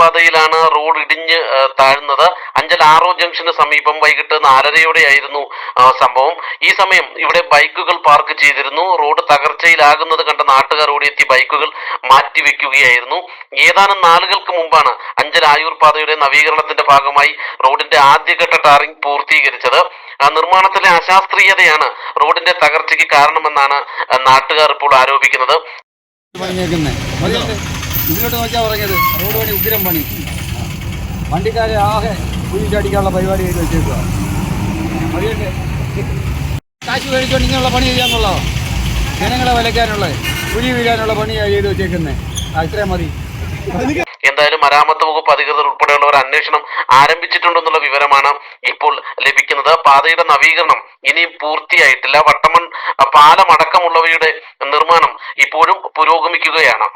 പാതയിലാണ് റോഡ് ഇടിഞ്ഞ് താഴ്ന്നത്. അഞ്ചൽ ആറോ ജംഗ്ഷന് സമീപം വൈകിട്ട് നാലരയോടെയായിരുന്നു സംഭവം. ഈ സമയം ഇവിടെ ബൈക്കുകൾ പാർക്ക് ചെയ്തിരുന്നു. റോഡ് തകർച്ചയിലാകുന്നത് കണ്ട നാട്ടുകാർ ഓടിയെത്തി ബൈക്കുകൾ മാറ്റിവെക്കുകയായിരുന്നു ഏതാനും നാളുകൾക്ക് മുമ്പാണ് അഞ്ചൽ ആയൂർ പാതയുടെ നവീകരണത്തിന്റെ ഭാഗമായി റോഡിന്റെ ആദ്യഘട്ട ടാറിംഗ് പൂർത്തീകരിച്ചത്. നിർമ്മാണത്തിലെ അശാസ്ത്രീയതയാണ് റോഡിന്റെ തകർച്ചയ്ക്ക് കാരണമെന്നാണ് നാട്ടുകാർ ഇപ്പോൾ ആരോപിക്കുന്നത്. ഇതിലോട്ട് നോക്കിയാൽ പറഞ്ഞത് റോഡ് പണി ഉഗ്രം പണി. വണ്ടിക്കാരെ ആകെ കുഴിച്ചടിക്കാനുള്ള പരിപാടി ചെയ്ത് വെച്ചേക്കുക മതിയുണ്ട് കാശ് മേടിച്ചോണ്ട് ഇങ്ങനെയുള്ള പണി ചെയ്യാന്നുള്ളതോ ജനങ്ങളെ വിലക്കാനുള്ള കുഴി വീഴാനുള്ള പണിയാണ് ചെയ്ത് വെച്ചേക്കുന്നത് അത്രയും മതി. എന്തായാലും മരാമത്ത് വകുപ്പ് അധികൃതർ ഉൾപ്പെടെയുള്ളവർ അന്വേഷണം ആരംഭിച്ചിട്ടുണ്ടെന്നുള്ള വിവരമാണ് ഇപ്പോൾ ലഭിക്കുന്നത്. പാതയുടെ നവീകരണം ഇനിയും പൂർത്തിയായിട്ടില്ല. വട്ടമൺ പാലമടക്കമുള്ളവയുടെ നിർമ്മാണം ഇപ്പോഴും പുരോഗമിക്കുകയാണ്.